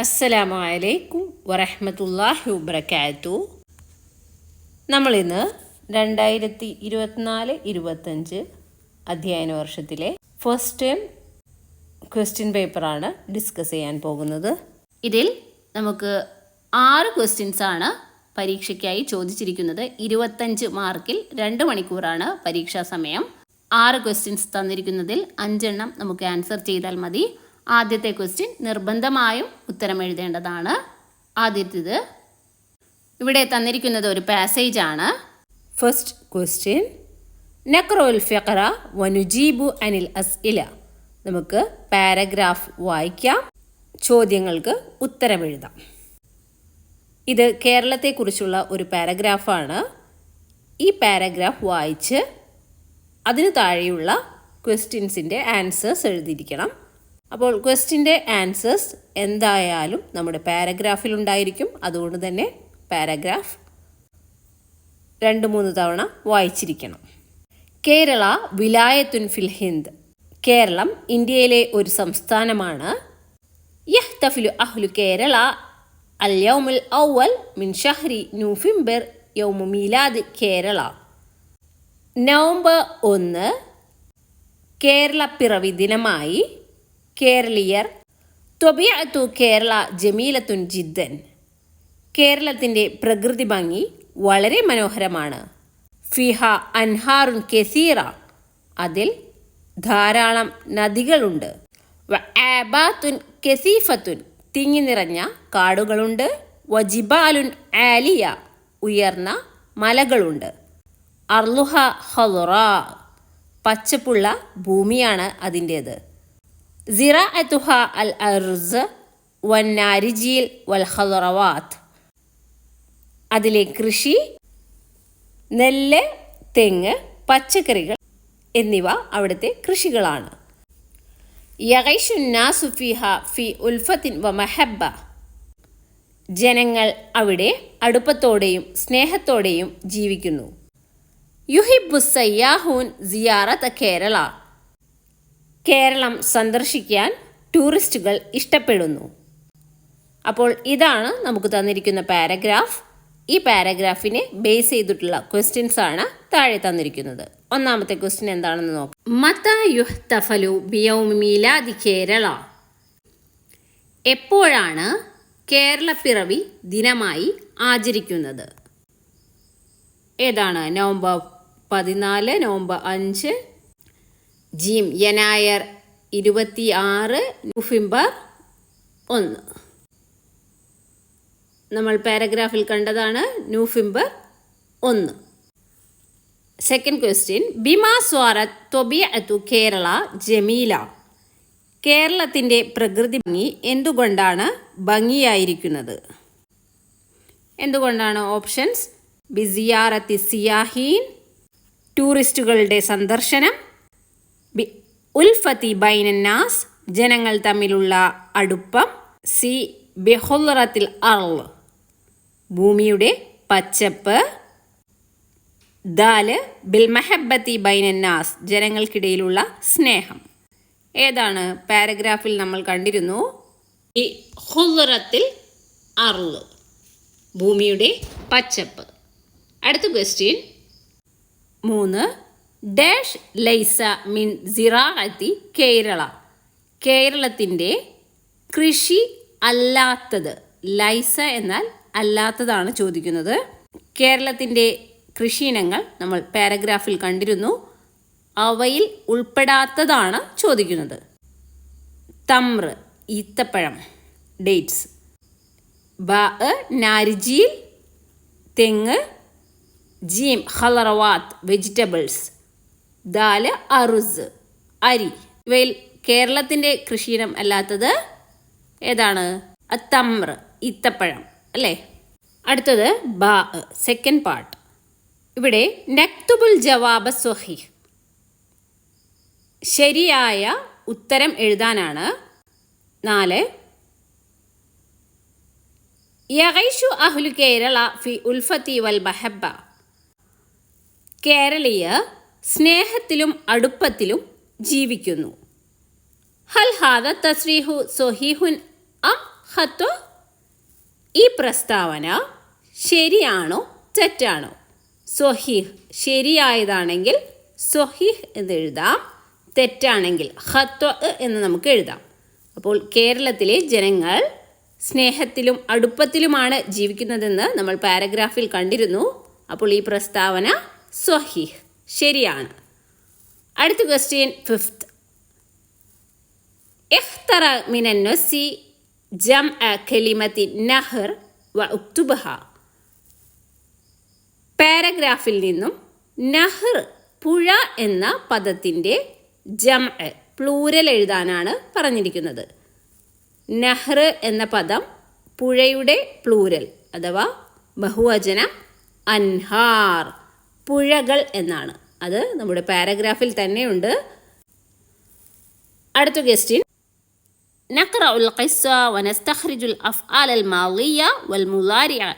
അസ്സലാമു അലൈക്കും വറഹ്മത്തുള്ളാഹി വബർക്കാത്തു നമ്മളിന്ന് രണ്ടായിരത്തി ഇരുപത്തിനാല് ഇരുപത്തഞ്ച് അധ്യയന വർഷത്തിലെ ഫസ്റ്റ് ടേം ക്വസ്റ്റ്യൻ പേപ്പറാണ് ഡിസ്കസ് ചെയ്യാൻ പോകുന്നത്. ഇതിൽ നമുക്ക് ആറ് ക്വസ്റ്റ്യൻസ് ആണ് പരീക്ഷയ്ക്കായി ചോദിച്ചിരിക്കുന്നത്. ഇരുപത്തഞ്ച് മാർക്കിൽ രണ്ട് മണിക്കൂറാണ് പരീക്ഷാ സമയം. ആറ് ക്വസ്റ്റ്യൻസ് തന്നിരിക്കുന്നതിൽ അഞ്ചെണ്ണം നമുക്ക് ആൻസർ ചെയ്താൽ മതി. ആദ്യത്തെ ക്വസ്റ്റ്യൻ നിർബന്ധമായും ഉത്തരം എഴുതേണ്ടതാണ്. ആദ്യത്തേത് ഇവിടെ തന്നിരിക്കുന്നത് ഒരു പാസേജ് ആണ് ഫസ്റ്റ് ക്വസ്റ്റ്യൻ നക്രോൽ ഫിഖറ വനുജീബു അനിൽ അസ് ഇല നമുക്ക് പാരഗ്രാഫ് വായിക്കാം. ചോദ്യങ്ങൾക്ക് ഉത്തരം എഴുതാം. ഇത് കേരളത്തെക്കുറിച്ചുള്ള ഒരു പാരഗ്രാഫാണ്. ഈ പാരഗ്രാഫ് വായിച്ച് അതിനു താഴെയുള്ള ക്വസ്റ്റ്യൻസിന്റെ ആൻസേഴ്സ് എഴുതിയിരിക്കണം. അപ്പോൾ ക്വസ്റ്റിന്റെ ആൻസേഴ്സ് എന്തായാലും നമ്മുടെ പാരഗ്രാഫിൽ ഉണ്ടായിരിക്കും. അതുകൊണ്ട് തന്നെ പാരഗ്രാഫ് രണ്ട് മൂന്ന് തവണ വായിച്ചിരിക്കണം. കേരള വിലായത്തുൻ ഫിൽ ഹിന്ദ്. കേരളം ഇന്ത്യയിലെ ഒരു സംസ്ഥാനമാണ്. യഹ്തഫിലു അഹ്ലു കേരള. അൽ യൗമുൽ ഔവൽ മിൻ ഷഹ്രി നൂഫിംബർ യൗമു മീലാദ് കേരള. നവംബർ ഒന്ന് കേരള പിറവി ദിനമായി കേരളീയർ. ത്വബിയത്തു കേരള ജമീലത്തുൻ ജിദ്ദൻ. കേരളത്തിന്റെ പ്രകൃതി ഭംഗി വളരെ മനോഹരമാണ്. ഫിഹ അൻഹാറുൻ കെസീറ. അതിൽ ധാരാളം നദികളുണ്ട്. ആബാത്തുൻ കെസീഫത്തുൻ തിങ്ങി നിറഞ്ഞ കാടുകളുണ്ട്. വജിബാലുൻ ആലിയ ഉയർന്ന മലകളുണ്ട്. അർലുഹ ഹലുറ പച്ചപ്പുള്ള ഭൂമിയാണ് അതിന്റേത്. സിറഅത്തുഹ അൽ അർസ് വന്നാരിജീൽ വൽ ഹലുറവാത്ത് അതിലെ കൃഷി നെല്ല് തെങ്ങ് പച്ചക്കറികൾ എന്നിവ അവിടുത്തെ കൃഷികളാണ്. യഗൈഷുന്നാസു ഫിഹ ഫി ഉൽഫത്തിൻ വ മഹബ്ബ. ജനങ്ങൾ അവിടെ അടുപ്പത്തോടെയും സ്നേഹത്തോടെയും ജീവിക്കുന്നു. യുഹിബു സയ്യാഹൂൻ സിയാറത്ത് കേരള. കേരളം സന്ദർശിക്കാൻ ടൂറിസ്റ്റുകൾ ഇഷ്ടപ്പെടുന്നു. അപ്പോൾ ഇതാണ് നമുക്ക് തന്നിരിക്കുന്ന പാരഗ്രാഫ്. ഈ പാരഗ്രാഫിനെ ബേസ് ചെയ്തിട്ടുള്ള ക്വസ്റ്റ്യൻസ് ആണ് താഴെ തന്നിരിക്കുന്നത്. ഒന്നാമത്തെ ക്വസ്റ്റ്യൻ എന്താണെന്ന് നോക്കാം. മത യുഹ്തഫലു കേരള. എപ്പോഴാണ് കേരളപ്പിറവി ദിനമായി ആചരിക്കുന്നത്? ഏതാണ്? നവംബർ പതിനാല് നവംബർ അഞ്ച് ജീം യനായർ ഇരുപത്തി ആറ് നവംബർ ഒന്ന്. നമ്മൾ പാരഗ്രാഫിൽ കണ്ടതാണ് നവംബർ ഒന്ന്. സെക്കൻഡ് ക്വസ്റ്റ്യൻ ബിമാ സ്വാരത് ത്വബിയത്തു കേരള ജമീല. കേരളത്തിന്റെ പ്രകൃതി ഭംഗി എന്തുകൊണ്ടാണ് ഭംഗിയായിരിക്കുന്നത്? എന്തുകൊണ്ടാണ് ഓപ്ഷൻസ് ബിസിയാറത്തി സിയാഹീൻ ടൂറിസ്റ്റുകളുടെ സന്ദർശനം ഉൽഫത്തി ബൈനന്നാസ് ജനങ്ങൾ തമ്മിലുള്ള അടുപ്പം സി ബെഹുറത്തിൽ അർൾ ഭൂമിയുടെ പച്ചപ്പ് ദാൽ ബിൽ മെഹബത്തി ബൈനന്നാസ് ജനങ്ങൾക്കിടയിലുള്ള സ്നേഹം. ഏതാണ് പാരഗ്രാഫിൽ നമ്മൾ കണ്ടിരുന്നു? ഈ ഹുറത്തിൽ അർൾ ഭൂമിയുടെ പച്ചപ്പ്. അടുത്ത ക്വസ്റ്റ്യൻ. മൂന്ന് ഡാഷ് ലൈസ മിൻ സിറാഅത്തി കേരള. കേരളത്തിന്റെ കൃഷി അല്ലാത്തത് ലൈസ എന്നാൽ അല്ലാത്തതാണ് ചോദിക്കുന്നത്. കേരളത്തിന്റെ കൃഷിയിനങ്ങൾ നമ്മൾ പാരഗ്രാഫിൽ കണ്ടിരുന്നു. അവയിൽ ഉൾപ്പെടാത്തതാണ് ചോദിക്കുന്നത്. തമ്ര ഈത്തപ്പഴം ഡേറ്റ്സ്. ബ നാരിജീൽ തെങ്ങ് ജീം ഹലറവാത്ത് വെജിറ്റബിൾസ്. ദാൽ അറുസ് അരി. ഇവയിൽ കേരളത്തിന്റെ കൃഷിയിനം അല്ലാത്തത് ഏതാണ്? തമ്ര ഈത്തപ്പഴം അല്ലേ? അടുത്തത് ബാ സെക്കൻഡ് പാർട്ട് ഇവിടെ നക്തുബുൽ ജവാബ് സൊഹി ശരിയായ ഉത്തരം എഴുതാനാണ്. നാല്. യഹൈഷു അഹ്ലു കേരള ഫി ഉൽഫത്തി വൽ ബഹബ കേരളീയ സ്നേഹത്തിലും അടുപ്പത്തിലും ജീവിക്കുന്നു. ഹൽ ഹാദ തസ്രീഹു സൊഹീഹുൻ അം ഖത്വ? ഈ പ്രസ്താവന ശരിയാണോ തെറ്റാണോ? സൊഹീഹ് ശരിയായതാണെങ്കിൽ സൊഹീഹ് എന്ന് എഴുതാം. തെറ്റാണെങ്കിൽ ഹത്വ എന്ന് നമുക്ക് എഴുതാം. അപ്പോൾ കേരളത്തിലെ ജനങ്ങൾ സ്നേഹത്തിലും അടുപ്പത്തിലുമാണ് ജീവിക്കുന്നതെന്ന് നമ്മൾ പാരഗ്രാഫിൽ കണ്ടിരുന്നു. അപ്പോൾ ഈ പ്രസ്താവന സ്വഹീഹ് ശരിയാണ്. അടുത്ത ക്വസ്റ്റ്യൻ ഫിഫ്ത്ത് എഹ്തറ മിനൻ നൊസി ജം എ ഖലിമത്തി നഹർ വ ഉക്തുബഹ. പാരഗ്രാഫിൽ നിന്നും നഹർ പുഴ എന്ന പദത്തിന്റെ ജം പ്ലൂരൽ എഴുതാനാണ് പറഞ്ഞിരിക്കുന്നത്. നഹർ എന്ന പദം പുഴയുടെ പ്ലൂരൽ അഥവാ ബഹുവചനം അൻഹാർ. പുഴകൾ എന്നാണ് അത് നമ്മുടെ പാരഗ്രാഫിൽ തന്നെയുണ്ട് അടുത്ത ക്വസ്റ്റ്യൻ نقرأ القصة ونستخرج الأفعال الماضية والمضارعة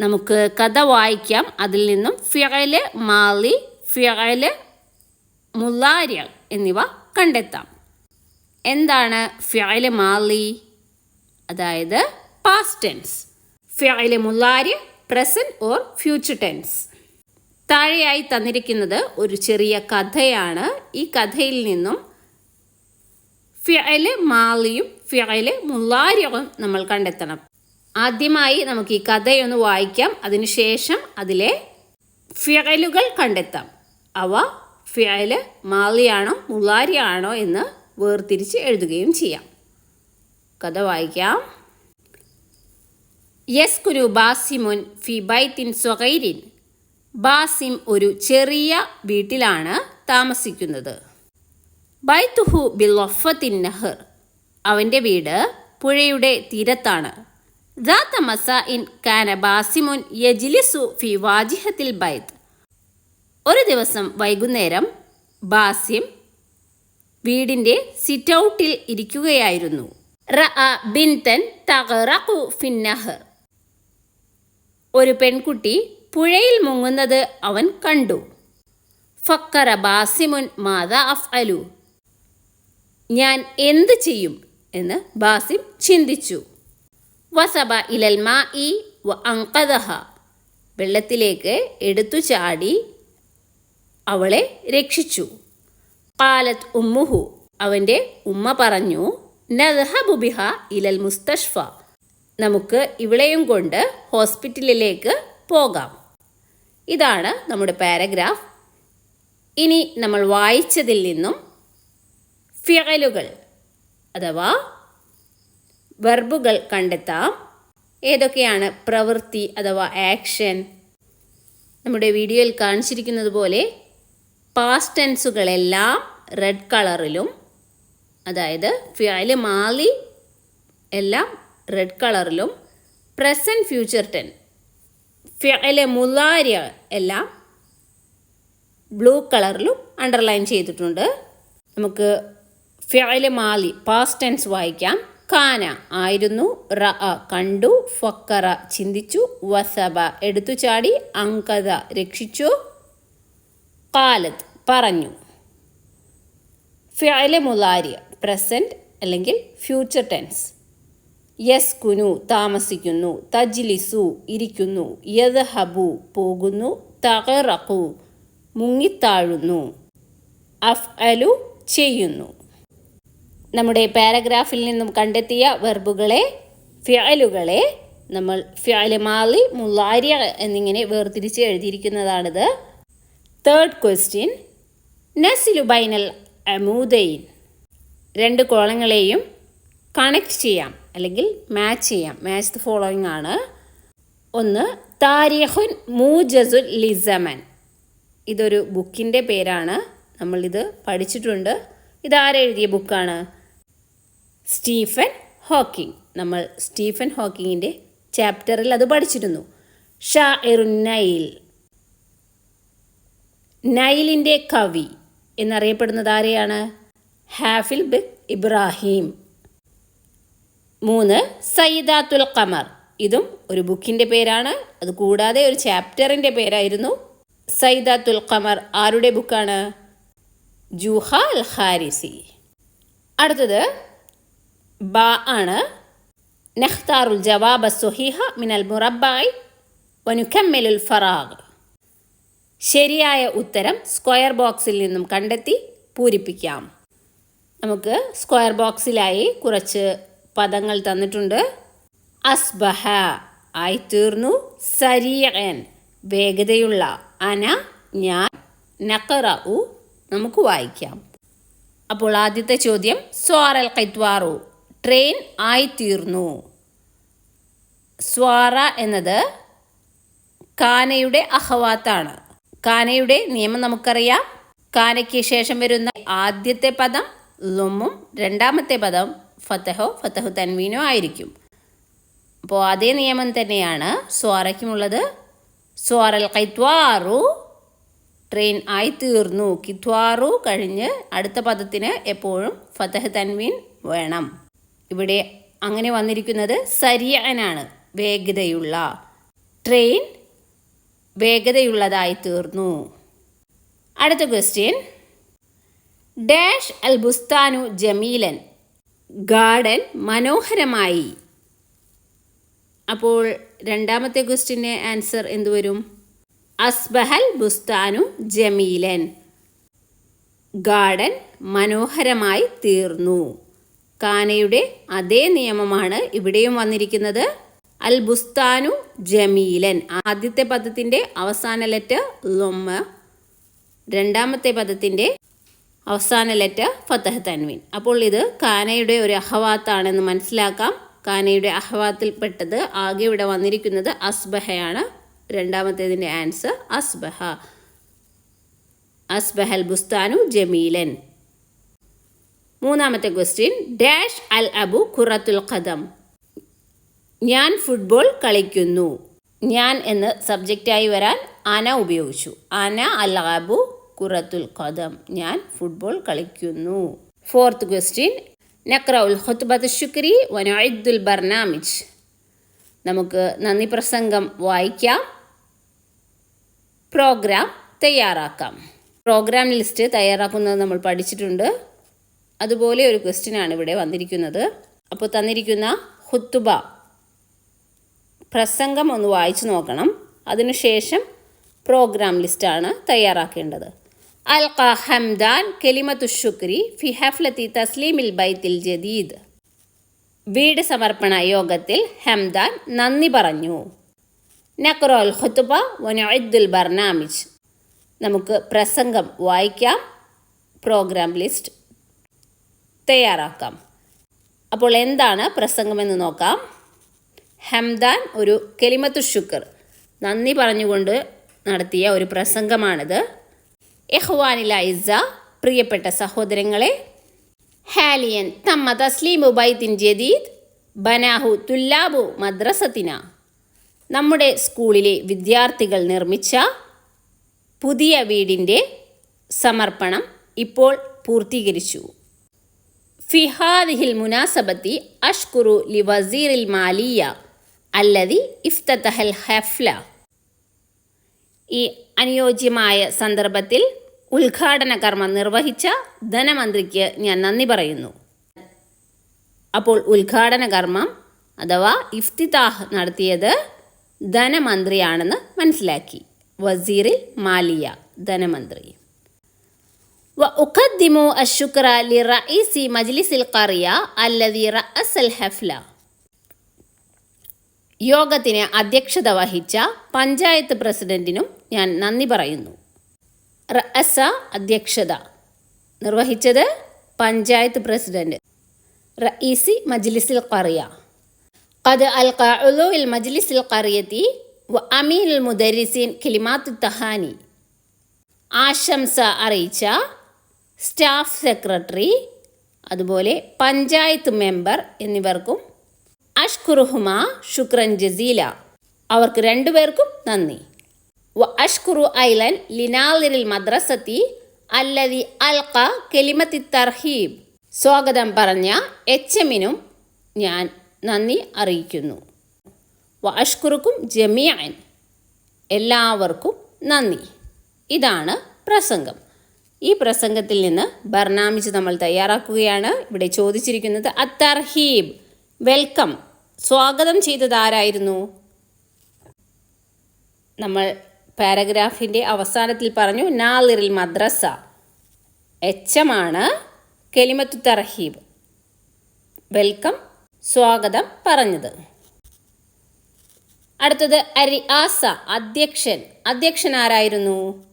നമുക്ക് കഥ വായിക്കാം അതിൽ നിന്നും ഫിയല് മാലി ഫിയല് മുലാര്യ എന്നിവ കണ്ടെത്താം എന്താണ് ഫിയല് മാലി അതായത് പാസ്റ്റ് ടെൻസ് ഫിയല് മുലാര്യ പ്രസൻറ്റ് ഓർ ഫ്യൂച്ചർ ടെൻസ് താഴെയായി തന്നിരിക്കുന്നത് ഒരു ചെറിയ കഥയാണ്. ഈ കഥയിൽ നിന്നും ഫിയൽ മാലിയും ഫിയൽ മുല്ലാരിയും നമ്മൾ കണ്ടെത്തണം. ആദ്യമായി നമുക്ക് ഈ കഥയൊന്ന് വായിക്കാം. അതിനുശേഷം അതിലെ ഫിയലുകൾ കണ്ടെത്താം. അവ ഫിയൽ മാലിയാണോ മുല്ലാരിയാണോ എന്ന് വേർതിരിച്ച് എഴുതുകയും ചെയ്യാം. കഥ വായിക്കാം. യസ്കുരു ബാസിമുൻ ഫി ബൈത്തിൻ സ്വകൈരിൻ ബാസിം ഒരു ചെറിയ വീട്ടിലാണ് താമസിക്കുന്നത്. ബൈത്തുഹു ബിൽവഫത്തിൻ നഹർ. അവന്റെ വീട് പുഴയുടെ തീരത്താണ്. ദാത്ത ഇൻ കാന ബാസിമുൻ യജിലിസു ഫി വാജിഹത്തിൽ ബൈത്ത്. ഒരു ദിവസം വൈകുന്നേരം ബാസിം വീടിന്റെ സിറ്റ് ഔട്ടിൽ ഇരിക്കുകയായിരുന്നു. റ ബിൻതൻ തകറഖു ഫിന്നഹർ ഒരു പെൺകുട്ടി പുഴയിൽ മുങ്ങുന്നത് അവൻ കണ്ടു. ഫക്കറ ബാസിമുൻ മാതാ അഫ് അലു ഞാൻ എന്ത് ചെയ്യും? എന്ന് ബാസിം ചിന്തിച്ചു. വസബ ഇലൽ മാ ഇ വ അങ്കദഹ വെള്ളത്തിലേക്ക് എടുത്തു ചാടി അവളെ രക്ഷിച്ചു. കാലത്ത് ഉമ്മുഹു. അവന്റെ ഉമ്മ പറഞ്ഞു നദഹ ബുബിഹ ഇലൽ മുസ്തഷ്ഫ. നമുക്ക് ഇവളെയും കൊണ്ട് ഹോസ്പിറ്റലിലേക്ക് പോകാം. ഇതാണ് നമ്മുടെ പാരഗ്രാഫ്. ഇനി നമ്മൾ വായിച്ചതിൽ നിന്നും ഫിയലുകൾ അഥവാ വെർബുകൾ കണ്ടെത്താം. ഏതൊക്കെയാണ് പ്രവൃത്തി അഥവാ ആക്ഷൻ? നമ്മുടെ വീഡിയോയിൽ കാണിച്ചിരിക്കുന്നത് പോലെ പാസ്റ്റ് ടെൻസുകളെല്ലാം റെഡ് കളറിലും അതായത് ഫിയൽ മാലി എല്ലാം റെഡ് കളറിലും പ്രസന്റ് ഫ്യൂച്ചർ ടെൻ ഫിയൽ മുലാര്യ എല്ലാം ബ്ലൂ കളറിലും അണ്ടർലൈൻ ചെയ്തിട്ടുണ്ട്. നമുക്ക് ഫിയൽ മാലി പാസ്റ്റ് ടെൻസ് വായിക്കാം. കാന ആയിരുന്നു റ കണ്ടു ഫക്കറ ചിന്തിച്ചു വസബ എടുത്തു ചാടി അങ്കത രക്ഷിച്ചു കാലത്ത് പറഞ്ഞു. ഫിയൽ മുലാര്യ പ്രസന്റ് അല്ലെങ്കിൽ ഫ്യൂച്ചർ ടെൻസ് യസ് കുനു താമസിക്കുന്നു. തജ്ലിസു ഇരിക്കുന്നു. യദ്ഹബു പോകുന്നു. തകറഖു മുങ്ങിത്താഴുന്നു. അഫ് അലു ചെയ്യുന്നു. നമ്മുടെ പാരഗ്രാഫിൽ നിന്നും കണ്ടെത്തിയ വെർബുകളെ ഫ്യലുകളെ നമ്മൾ ഫിയൽ മാലി മുലാര്യ എന്നിങ്ങനെ വേർതിരിച്ച് എഴുതിയിരിക്കുന്നതാണിത്. തേർഡ് ക്വസ്റ്റ്യൻ നസിലു ബൈനൽ അമൂദയിൻ രണ്ട് കോളങ്ങളെയും കണക്ട് ചെയ്യാം. അല്ലെങ്കിൽ മാച്ച് ചെയ്യാം. മാച്ച് ദ ഫോളോയിങ് ആണ്. ഒന്ന് താരിഹുൻ മൂജസുൽ ലിസമൻ ഇതൊരു ബുക്കിന്റെ പേരാണ്. നമ്മളിത് പഠിച്ചിട്ടുണ്ട്. ഇതാരെഴുതിയ ബുക്കാണ്? സ്റ്റീഫൻ ഹോക്കിംഗ് നമ്മൾ സ്റ്റീഫൻ ഹോക്കിങ്ങിന്റെ ചാപ്റ്ററിൽ അത് പഠിച്ചിരുന്നു. ഷാ നൈൽ. നൈലിന്റെ കവി എന്നറിയപ്പെടുന്നത് ആരെയാണ്? ഹാഫിൽ ബിഗ് ഇബ്രാഹിം. മൂന്ന് സയ്യിദാത്തുൽ ഖമർ. ഇതും ഒരു ബുക്കിന്റെ പേരാണ്. അത് കൂടാതെ ഒരു ചാപ്റ്ററിന്റെ പേരായിരുന്നു. സയ്യിദാത്തുൽ ഖമർ ആരുടെ ബുക്കാണ്? ജൂഹ അൽ ഹാരിസി അടുത്തത് ബ ആണ്. നഖ്താറുൽ ജവാബ് സുഹീഹ മിനൽ മുറബായ് വനുഖമ്മലുൽ ഫറാഗ്. ശരിയായ ഉത്തരം സ്ക്വയർ ബോക്സിൽ നിന്നും കണ്ടെത്തി പൂരിപ്പിക്കാം. നമുക്ക് സ്ക്വയർ ബോക്സിലായി കുറച്ച് പദങ്ങൾ തന്നിട്ടുണ്ട്. അസ്ബഹ ആയിത്തീർന്നു. സരിയൻ വേഗതയുള്ള അന ഞാൻ നക്കറ ഉ നമുക്ക് വായിക്കാം. അപ്പോൾ ആദ്യത്തെ ചോദ്യം സ്വാറൽ കൈത്വാറു ട്രെയിൻ ആയിത്തീർന്നു. സ്വാറ എന്നത് കാനയുടെ അഹവാത്താണ്. കാനയുടെ നിയമം നമുക്കറിയാം. കാനയ്ക്ക് ശേഷം വരുന്ന ആദ്യത്തെ പദം ലൊമ്മും രണ്ടാമത്തെ പദം ഫത്തഹോ ഫത്തഹു തൻവീനോ ആയിരിക്കും. അപ്പോൾ അതേ നിയമം തന്നെയാണ് സ്വാറയ്ക്കുമുള്ളത്. സ്വാറൽ കൈത്വാറു ട്രെയിൻ ആയി തീർന്നു. കിത്വാറു കഴിഞ്ഞ് അടുത്ത പദത്തിന് എപ്പോഴും ഫതഹ് തൻവീൻ വേണം. ഇവിടെ അങ്ങനെ വന്നിരിക്കുന്നത് സരിയനാണ് വേഗതയുള്ള. ട്രെയിൻ വേഗതയുള്ളതായി തീർന്നു. അടുത്ത ക്വസ്റ്റ്യൻ. ഡാഷ് അൽ ബുസ്താനു ജമീലൻ ഗാർഡൻ മനോഹരമായി. അപ്പോൾ രണ്ടാമത്തെ ക്വസ്റ്റ്യന്റെ ആൻസർ എന്തുവരും അസ്ബഹൽ ബുസ്താനു ജമീലൻ. ഗാർഡൻ മനോഹരമായി തീർന്നു. കാനയുടെ അതേ നിയമമാണ് ഇവിടെയും വന്നിരിക്കുന്നത്. അൽ ബുസ്താനു ജമീലൻ. ആദ്യത്തെ പദത്തിന്റെ അവസാന ലെറ്റർ ലൊമ്മ രണ്ടാമത്തെ പദത്തിന്റെ അവസാന ലെറ്റർ ഫത്തഹ് തൻവീൻ. അപ്പോൾ ഇത് കാനയുടെ ഒരു അഹവാത്താണെന്ന് മനസ്സിലാക്കാം. കാനയുടെ അഹവാത്തിൽപ്പെട്ടത് ആകെ ഇവിടെ വന്നിരിക്കുന്നത് അസ്ബഹയാണ്. രണ്ടാമത്തേതിന്റെ ആൻസർ അസ്ബഹ. അസ്ബഹൽ ബുസ്താനു ജമീലൻ. മൂന്നാമത്തെ ക്വസ്റ്റ്യൻ ഡാഷ് അൽ അബു ഖുറത്തുൽ ഖദം. ഞാൻ ഫുട്ബോൾ കളിക്കുന്നു. ഞാൻ എന്ന് സബ്ജക്റ്റായി വരാൻ അന ഉപയോഗിച്ചു. അന അൽ അബു ഖുറത്തുൽ ഖദം. ഞാൻ ഫുട്ബോൾ കളിക്കുന്നു. ഫോർത്ത് ക്വസ്റ്റ്യൻ നക്രഉൽ ഹുത്ബത്ത് ശുക്രി വനുദ്ദുൽ ബർനാമിജ്. നമുക്ക് നന്ദി പ്രസംഗം വായിക്കാം. പ്രോഗ്രാം തയ്യാറാക്കാം. പ്രോഗ്രാം ലിസ്റ്റ് തയ്യാറാക്കുന്നത് നമ്മൾ പഠിച്ചിട്ടുണ്ട്. അതുപോലെ ഒരു ക്വസ്റ്റ്യനാണ് ഇവിടെ വന്നിരിക്കുന്നത്. അപ്പോൾ തന്നിരിക്കുന്ന ഹുത്തുബ പ്രസംഗം ഒന്ന് വായിച്ചു നോക്കണം. അതിനുശേഷം പ്രോഗ്രാം ലിസ്റ്റാണ് തയ്യാറാക്കേണ്ടത്. അൽഖ حمدان كلمة ശുക്രി في ഹഫ്ലത്തി തസ്ലീമിൽ ബൈത്തിൽ ജദീദ്. വീട് സമർപ്പണ യോഗത്തിൽ ഹംദാൻ നന്ദി പറഞ്ഞു. നക്രോൽ ഖുത്തുബ വനുദ്ദുൽ ബർനാമിജ്. നമുക്ക് പ്രസംഗം വായിക്കാം. പ്രോഗ്രാം ലിസ്റ്റ് തയ്യാറാക്കാം. അപ്പോൾ എന്താണ് പ്രസംഗമെന്ന് നോക്കാം. ഹംദാൻ ഒരു കെലിമത്തു ശുക്ർ. നന്ദി പറഞ്ഞുകൊണ്ട് നടത്തിയ ഒരു പ്രസംഗമാണിത്. യഹ്വാനില ഇസ പ്രിയപ്പെട്ട സഹോദരങ്ങളെ ഹാലിയൻ തമ്മ തസ്ലീമു ബൈത്തിൻ ജദീദ് ബനാഹു തുല്ലാബു മദ്രസത്തിന. നമ്മുടെ സ്കൂളിലെ വിദ്യാർത്ഥികൾ നിർമ്മിച്ച പുതിയ വീടിന്റെ സമർപ്പണം ഇപ്പോൾ പൂർത്തീകരിച്ചു. ഫിഹാദിഹിൽ മുനാസബത്തി അഷ്കുറു ലി വസീറിൽ മാലിയ അല്ലതി ഇഫ്തഹൽ ഹഫ്ല. ഈ അനുയോജ്യമായ സന്ദർഭത്തിൽ ഉദ്ഘാടന കർമ്മം നിർവഹിച്ച ധനമന്ത്രിക്ക് ഞാൻ നന്ദി പറയുന്നു അപ്പോൾ ഉദ്ഘാടന കർമ്മം അഥവാ ഇഫ്തിതാഹ് നടത്തിയത് ധനമന്ത്രിയാണെന്ന് മനസ്സിലാക്കി വസീറിൽ മാലിയ ധനമന്ത്രി وأقدم الشكر لرئيس مجلس القرية الذي رأس الحفلة യോഗത്തിന് അധ്യക്ഷത വഹിച്ച പഞ്ചായത്ത് പ്രസിഡന്റിനും ഞാൻ നന്ദി പറയുന്നു. റഅസ അധ്യക്ഷത. നിർവഹിച്ചത് പഞ്ചായത്ത് പ്രസിഡന്റ്. റഈസി മജ്ലിസിൽ ഖറിയ. ഖദ് അൽ ഖഅലുൽ മജ്ലിസിൽ ഖറിയത്തി വ അമീൽ മുദരിസിൻ കിലിമാത്ത് തഹാനി. ആശംസ അറിയിച്ച സ്റ്റാഫ് സെക്രട്ടറി അതുപോലെ പഞ്ചായത്ത് മെമ്പർ എന്നിവർക്കും അഷ്കുറുഹുമ ശുക്രൻ ജസീല. അവർക്ക് രണ്ടുപേർക്കും നന്ദി. വ അഷ്കുറു ഐലൻ ലിനാലിൽ മദ്രസത്തി അല്ലതി അൽക്ക കെലിമത്തി തർഹീബ് സ്വാഗതം പറഞ്ഞ എച്ച് എമ്മിനും ഞാൻ നന്ദി അറിയിക്കുന്നു. വ ജമിയാൻ എല്ലാവർക്കും നന്ദി. ഇതാണ് പ്രസംഗം. ഈ പ്രസംഗത്തിൽ നിന്ന് ബർണാമിച്ച് നമ്മൾ തയ്യാറാക്കുകയാണ്. ഇവിടെ ചോദിച്ചിരിക്കുന്നത് അത്തർഹീബ് വെൽക്കം. സ്വാഗതം ചെയ്തത് ആരായിരുന്നു? നമ്മൾ പാരഗ്രാഫിന്റെ അവസാനത്തിൽ പറഞ്ഞു നാലിറിൽ മദ്രസ. എച്ചമാണ് കെലിമത്തു തർഹീബ് വെൽക്കം സ്വാഗതം പറഞ്ഞത്. അടുത്തത് അരി ആസ അധ്യക്ഷൻ. അധ്യക്ഷൻ ആരായിരുന്നു?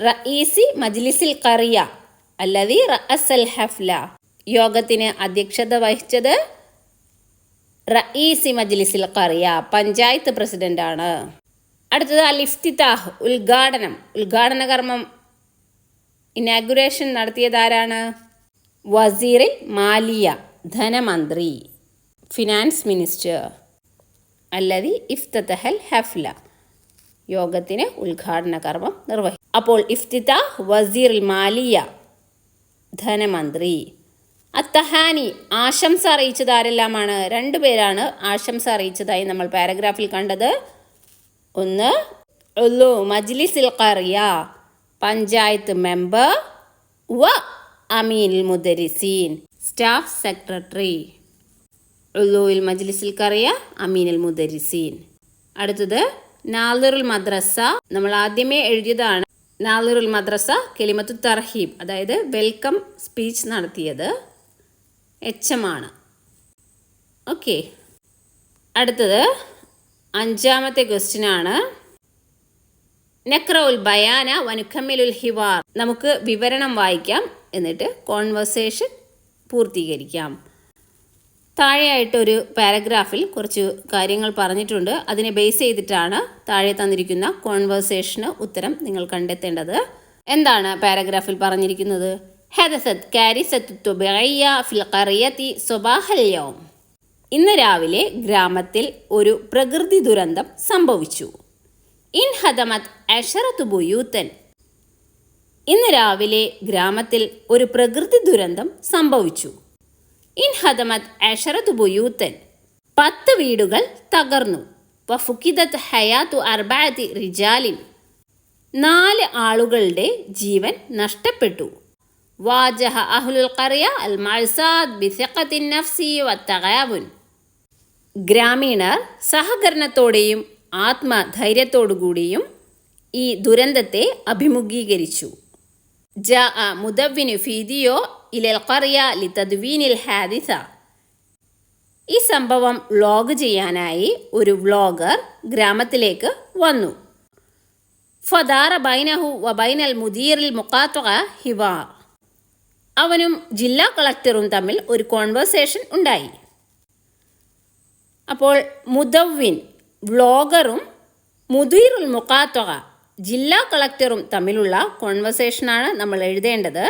റഈസി മജ്ലിസിൽ കറിയ അല്ലതി റഅസൽ ഹഫ്ല. യോഗത്തിന് അധ്യക്ഷത വഹിച്ചത് റഈസി മജ്ലിസിൽ കറിയ പഞ്ചായത്ത് പ്രസിഡന്റാണ്. അടുത്തത് അൽ ഇഫ്തിതാഹ് ഉദ്ഘാടനം. ഉദ്ഘാടന കർമ്മം ഇനാഗുറേഷൻ നടത്തിയത് ആരാണ്? വസീറിൽ മാലിയ ധനമന്ത്രി ഫിനാൻസ് മിനിസ്റ്റർ അല്ലതി ഇഫ്തഹൽ ഹഫ്ല. യോഗത്തിന് ഉദ്ഘാടന കർമ്മം നിർവഹിച്ചു അപ്പോൾ ഇഫ്തിത വസീർ മാലിയ ധനമന്ത്രി. അത്തഹാനി ആശംസ അറിയിച്ചത് ആരെല്ലാമാണ്? രണ്ടുപേരാണ് ആശംസ അറിയിച്ചതായി നമ്മൾ പാരഗ്രാഫിൽ കണ്ടത്. ഒന്ന് ഉള്ളു മജ്ലിസിൽ കറിയ പഞ്ചായത്ത് മെമ്പർ വ അമീൽ മുദരിസീൻ സ്റ്റാഫ് സെക്രട്ടറി. ഉള്ളുവിൽ മജ്ലിസിൽ കറിയ അമീനൽ മുദരിസീൻ. അടുത്തത് നാലുറുൽ മദ്രസ നമ്മൾ ആദ്യമേ എഴുതിയതാണ് നാലുറുൽ മദ്രസ കെലിമത്തു തർഹീബ് അതായത് വെൽക്കം സ്പീച്ച് നടത്തിയത് എച്ച് എം ആണ്. ഓക്കെ. അടുത്തത് അഞ്ചാമത്തെ ക്വസ്റ്റ്യൻ ആണ് നെക്രൗൽ ബയാന വനുക്കമ്മിലുൽ ഹിവാർ. നമുക്ക് വിവരണം വായിക്കാം. എന്നിട്ട് കോൺവെർസേഷൻ പൂർത്തീകരിക്കാം. താഴെയായിട്ട് ഒരു പാരഗ്രാഫിൽ കുറച്ച് കാര്യങ്ങൾ പറഞ്ഞിട്ടുണ്ട്. അതിനെ ബേസ് ചെയ്തിട്ടാണ് താഴെ തന്നിരിക്കുന്ന കോൺവെർസേഷന് ഉത്തരം നിങ്ങൾ കണ്ടെത്തേണ്ടത്. എന്താണ് പാരഗ്രാഫിൽ പറഞ്ഞിരിക്കുന്നത്? ഹെദസത് കാരിസത്ത് ഫിൽ ഖറിയത്തി സ്വബാഹൽ യൗം. ഇന്ന് രാവിലെ ഗ്രാമത്തിൽ ഒരു പ്രകൃതി ദുരന്തം സംഭവിച്ചു. ഇൻ ഹദമത് അഷറത്ത് ബുയൂത്തൻ. ഇന്ന് രാവിലെ ഗ്രാമത്തിൽ ഒരു പ്രകൃതി ദുരന്തം സംഭവിച്ചു. ഇൻ ഹദമത് അഷറത്ത് ബുയൂത്തൻ. പത്ത് വീടുകൾ തകർന്നു. വഫുക്കിദത്ത് ഹയാത്തു അർബാത്തി റിജാലിൻ. നാല് ആളുകളുടെ ജീവൻ നഷ്ടപ്പെട്ടു. വാജഹ അഹ്ലുൽ ഖറിയ അൽ മഴ്സാദ് ബിസഖത്തിൻ നഫ്സി വത്തഗാബുൻ ഗ്രാമീണർ സഹകരണത്തോടെയും ആത്മധൈര്യത്തോടുകൂടിയും ഈ ദുരന്തത്തെ അഭിമുഖീകരിച്ചു. ജാ മുദവിനു ഫീദിയോ ഇലൽ ഖറിയ ലി തദ്വീനിൽ ഹാദിസ. ഈ സംഭവം വ്ളോഗ് ചെയ്യാനായി ഒരു വ്ലോഗർ ഗ്രാമത്തിലേക്ക് വന്നു. ഫദാറ ബൈനഹു വ ബൈനൽ മുദീറിൽ മുക്കാത്തുക ഹിവാ. അവനും ജില്ലാ കളക്ടറും തമ്മിൽ ഒരു കോൺവെർസേഷൻ ഉണ്ടായി. അപ്പോൾ മുദവ്വിൻ വ്ളോഗറും മുദീറുൽ മുക്കാത്തുക ജില്ലാ കളക്ടറും തമ്മിലുള്ള കോൺവെർസേഷനാണ് നമ്മൾ എഴുതേണ്ടത്.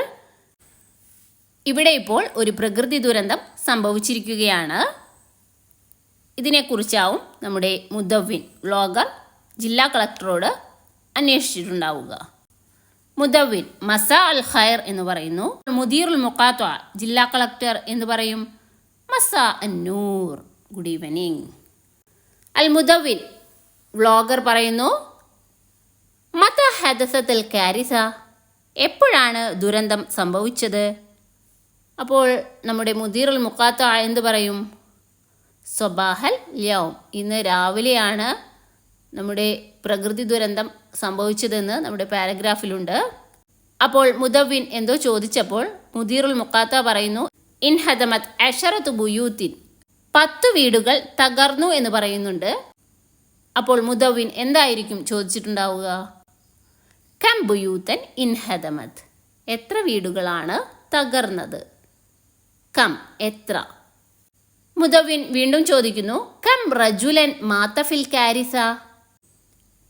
ഇവിടെ ഇപ്പോൾ ഒരു പ്രകൃതി ദുരന്തം സംഭവിച്ചിരിക്കുകയാണ്. ഇതിനെക്കുറിച്ചാവും നമ്മുടെ മുദവ്വിൻ വ്ളോഗർ ജില്ലാ കളക്ടറോട് അന്വേഷിച്ചിട്ടുണ്ടാവുക. മുദവ്വിൻ മസ അൽ ഖൈർ എന്ന് പറയുന്നു. മുദീറുൽ മുക്കാത്വ ജില്ലാ കളക്ടർ എന്ന് പറയും. മസ അന്നൂർ ഗുഡ് ഈവനിങ് അൽ മുദവിൻ വ്ളോഗർ പറയുന്നു മത ഹദസത്തിൽ കാരിസ എപ്പോഴാണ് ദുരന്തം സംഭവിച്ചത്? അപ്പോൾ നമ്മുടെ മുദീറുൽ മുക്കാത്ത എന്ത് പറയും? സ്വബാഹൽ യൗം ഇന്ന് രാവിലെയാണ് നമ്മുടെ പ്രകൃതി ദുരന്തം സംഭവിച്ചതെന്ന് നമ്മുടെ പാരഗ്രാഫിലുണ്ട്. അപ്പോൾ മുദവിൻ എന്തോ ചോദിച്ചപ്പോൾ മുദീറുൽ മുക്കാത്ത പറയുന്നു ഇൻ ഹദമത് അഷറത്ത് ബുയൂത്തിൻ പത്ത് വീടുകൾ തകർന്നു എന്ന് പറയുന്നുണ്ട്. അപ്പോൾ മുദവിൻ എന്തായിരിക്കും ചോദിച്ചിട്ടുണ്ടാവുക? Come ബുയൂത്തൻ in ഹദമത്. എത്ര വീടുകളാണ് തകർന്നത്? കം എത്ര? മുദവിൻ വീണ്ടും ചോദിക്കുന്നു കം റജുലൻ മാത്തഫിൽ കാരിസ?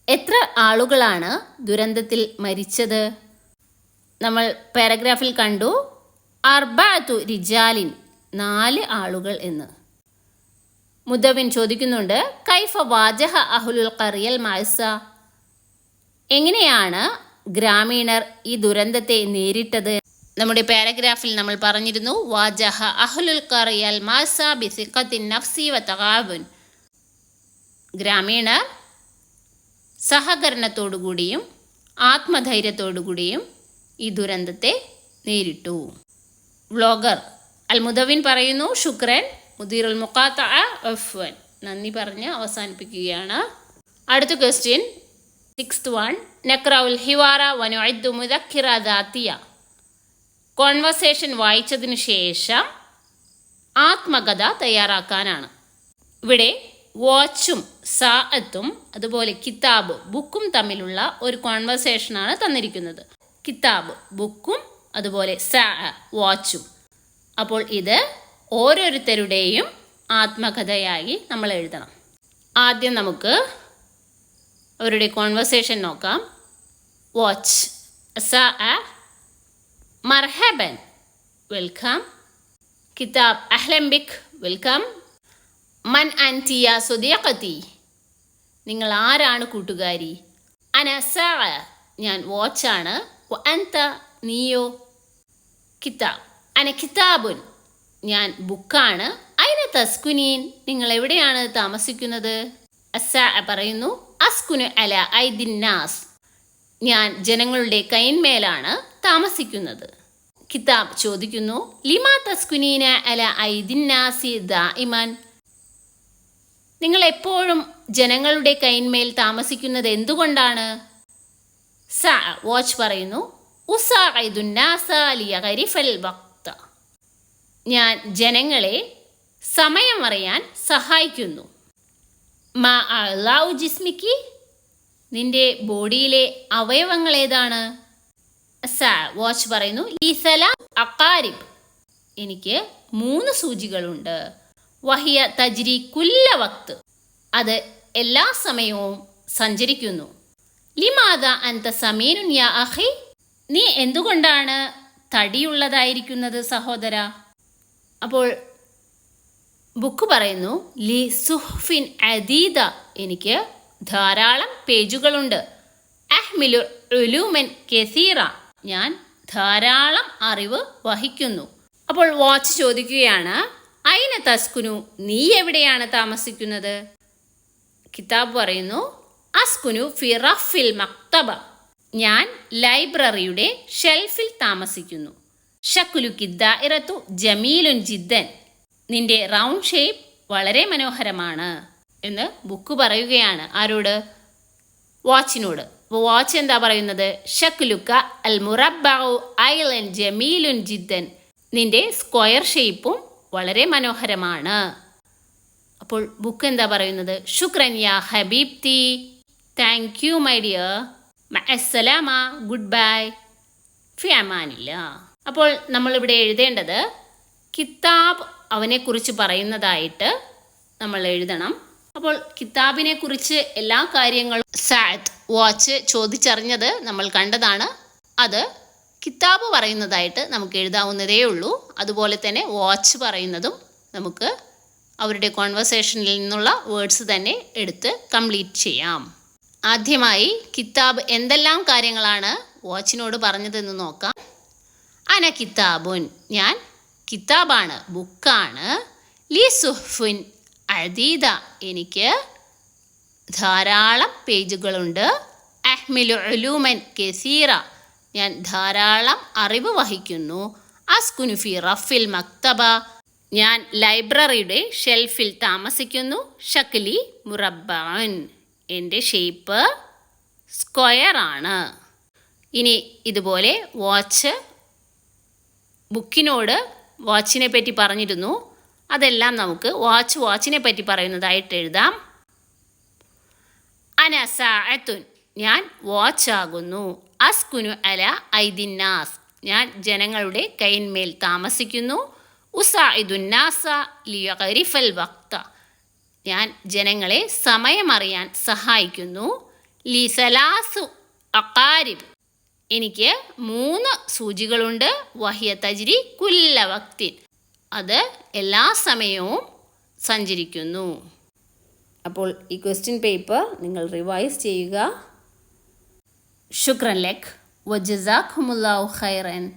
എത്ര ആളുകളാണ് ദുരന്തത്തിൽ മരിച്ചത്? നമ്മൾ പാരഗ്രാഫിൽ കണ്ടു അർബാത്തു റിജാലിൻ നാല് ആളുകൾ എന്ന്. മുദവിൻ ചോദിക്കുന്നുണ്ട് കൈഫ വാജഹ അഹുലുൽ കറിയൽ മാഴ്സ എങ്ങനെയാണ് ഗ്രാമീണർ ഈ ദുരന്തത്തെ നേരിട്ടത്? നമ്മുടെ പാരഗ്രാഫിൽ നമ്മൾ പറഞ്ഞിരുന്നു വാജഹ അഹ്ലുൽ കറിയൽ മാസ ബിസിഖത്തിൻ നഫ്സി വ ഗ്രാമീണർ സഹകരണത്തോടുകൂടിയും ആത്മധൈര്യത്തോടുകൂടിയും ഈ ദുരന്തത്തെ നേരിട്ടു. വ്ളോഗർ അൽമുദവിൻ പറയുന്നു ശുക്രൻ മുദീറുൽ മുഖാത്ത അഫ്വൻ നന്ദി പറഞ്ഞ് അവസാനിപ്പിക്കുകയാണ്. അടുത്ത ക്വസ്റ്റ്യൻ സിക്സ്ത് വൺ നക്രൗൽ ഹിവാറ വനുഅദ്ദു മുദക്കിറ ദാത്തിയ. കോൺവെർസേഷൻ വായിച്ചതിന് ശേഷം ആത്മകഥ തയ്യാറാക്കാനാണ്. ഇവിടെ വാച്ചും സാഅത്തും അതുപോലെ കിതാബ് ബുക്കും തമ്മിലുള്ള ഒരു കോൺവെർസേഷനാണ് തന്നിരിക്കുന്നത്. കിതാബ് ബുക്കും അതുപോലെ സാ വാച്ചും അപ്പോൾ ഇത് ഓരോരുത്തരുടെയും ആത്മകഥയായി നമ്മൾ എഴുതണം. ആദ്യം നമുക്ക് അവരുടെ കോൺവെർസേഷൻ നോക്കാം. വാച്ച് സ മർഹബൻ വെൽക്കം കിതാബ് അഹ്ലംബിക് വെൽക്കം മൻ അന്റിയ സുദിയക്കത്തി നിങ്ങൾ ആരാണ് കൂട്ടുകാരി? അനസ ഞാൻ വാച്ചാണ് അൻത നീയോ? കിതാബ് അന കിതാബുൻ ഞാൻ ബുക്കാണ്. അയിന തസ്കുനീൻ? നിങ്ങൾ എവിടെയാണ് താമസിക്കുന്നത്? അസ പറയുന്നു അസ്കുനു അല ഐദിന്നാസ് ഞാൻ ജനങ്ങളുടെ കൈന്മേലാണ് താമസിക്കുന്നത്. കിതാബ് ചോദിക്കുന്നു ലിമാ തസ്കുനീന അല ഐദിന്നാസി ഇമാൻ നിങ്ങൾ എപ്പോഴും ജനങ്ങളുടെ കൈന്മേൽ താമസിക്കുന്നത് എന്തുകൊണ്ടാണ്? സ വാച്ച് പറയുന്നു ഉസാഇദുന്നാസ ലിയഗരിഫൽ വക്ത ഞാൻ ജനങ്ങളെ സമയം അറിയാൻ സഹായിക്കുന്നു. മാ അള്ളാവു ജിസ്മിക്ക് നിന്റെ ബോഡിയിലെ അവയവങ്ങൾ ഏതാണ്? സ വാച്ച് പറയുന്നു. ഈസല സല അക്കാരിബ് എനിക്ക് മൂന്ന് സൂചികളുണ്ട്. വഹിയ തജ്രി കുല്ല വക്ത് അത് എല്ലാ സമയവും സഞ്ചരിക്കുന്നു. ലിമാത അന്ത സമീനുൻ യാ അഹി നീ എന്തുകൊണ്ടാണ് തടിയുള്ളതായിരിക്കുന്നത് സഹോദര? അപ്പോൾ ബുക്ക് പറയുന്നു ലി സുഹ്ഫിൻ അദീദ എനിക്ക് ധാരാളം പേജുകളുണ്ട്. അഹ്മിലു ഉലൂമൻ കെസീറ ഞാൻ ധാരാളം അറിവ് വഹിക്കുന്നു. അപ്പോൾ വാച്ച് ചോദിക്കുകയാണ് അയിന തസ്കുനു? നീ എവിടെയാണ് താമസിക്കുന്നത്? കിതാബ് പറയുന്നു അസ്കുനു ഫിറഫിൽ മക്തബ. ഞാൻ ലൈബ്രറിയുടെ ഷെൽഫിൽ താമസിക്കുന്നു. ഷക്കുലു ദായിറത്തു ജമീലുൻ ജിദ്ദൻ. നിന്റെ റൗണ്ട് ഷേപ്പ് വളരെ മനോഹരമാണ് എന്ന് ബുക്ക് പറയുകയാണ്. ആരോട്? വാച്ചിനോട്. അപ്പോൾ വാച്ച് എന്താ പറയുന്നത്? ഷക്കുലുക്ക അൽ മുറബാഉ ഐലൻ ജമീലുൻ ജിദ്ദൻ. നിന്റെ സ്ക്വയർ ഷേപ്പും വളരെ മനോഹരമാണ്. അപ്പോൾ ബുക്ക് എന്താ പറയുന്നത്? ശുക്രൻ യാ ഹബീബ്തി താങ്ക് യു മൈ ഡിയർ. അസ്സലാമ ഗുഡ് ബൈ. ഫി അമാനില്ല അപ്പോൾ നമ്മളിവിടെ എഴുതേണ്ടത് കിതാബ് അവനെക്കുറിച്ച് പറയുന്നതായിട്ട് നമ്മൾ എഴുതണം. അപ്പോൾ കിതാബിനെ കുറിച്ച് എല്ലാ കാര്യങ്ങളും സാറ്റ് വാച്ച് ചോദിച്ചറിഞ്ഞത് നമ്മൾ കണ്ടതാണ്. അത് കിതാബ് പറയുന്നതായിട്ട് നമുക്ക് എഴുതാവുന്നതേ ഉള്ളൂ. അതുപോലെ തന്നെ വാച്ച് പറയുന്നതും നമുക്ക് അവരുടെ കോൺവെർസേഷനിൽ നിന്നുള്ള വേർഡ്സ് തന്നെ എടുത്ത് കംപ്ലീറ്റ് ചെയ്യാം. ആദ്യമായി കിതാബ് എന്തെല്ലാം കാര്യങ്ങളാണ് വാച്ചിനോട് പറഞ്ഞതെന്ന് നോക്കാം. അന കിതാബുൻ. ഞാൻ കിതാബാണ്. ബുക്കാണ്. ലി സുഹ്ഫുൻ അദീദ. എനിക്ക് ധാരാളം പേജുകളുണ്ട്. അഹ്മിലു ഉലൂമൻ കെസീറ. ഞാൻ ധാരാളം അറിവ് വഹിക്കുന്നു. അസ്കുനുഫി റഫിൽ മക്തബ. ഞാൻ ലൈബ്രറിയുടെ ഷെൽഫിൽ താമസിക്കുന്നു. ഷക്ലി മുറബൻ എന്റെ ഷേപ്പ് സ്ക്വയർ ആണ് ഇനി ഇതുപോലെ വാച്ച് ബുക്കിനോട് വാച്ചിനെ പറ്റി പറഞ്ഞിരുന്നു. അതെല്ലാം നമുക്ക് വാച്ച് വാച്ചിനെ പറ്റി പറയുന്നതായിട്ട് എഴുതാം. അനസാഅത്തുൻ ഞാൻ വാച്ച് ആകുന്നു അസ്കുനു അല ഐദിന്നാസ് ഞാൻ ജനങ്ങളുടെ കൈന്മേൽ താമസിക്കുന്നു. ഉസാഇദുന്നാസ ലിയറിഫൽ വക്ത. ഞാൻ ജനങ്ങളെ സമയമറിയാൻ സഹായിക്കുന്നു. ലിസലാസു അക്കാരിബ് എനിക്ക് മൂന്ന് സൂചികളുണ്ട്. വഹിയ തജിരി കുല്ല വക്തിൻ. അത് എല്ലാ സമയവും സഞ്ചരിക്കുന്നു. അപ്പോൾ ഈ ക്വസ്റ്റ്യൻ പേപ്പർ നിങ്ങൾ റിവൈസ് ചെയ്യുക. ശുക്രൻ ലെഖ് വജസാഖുമുല്ലാഹു ഖൈറൻ.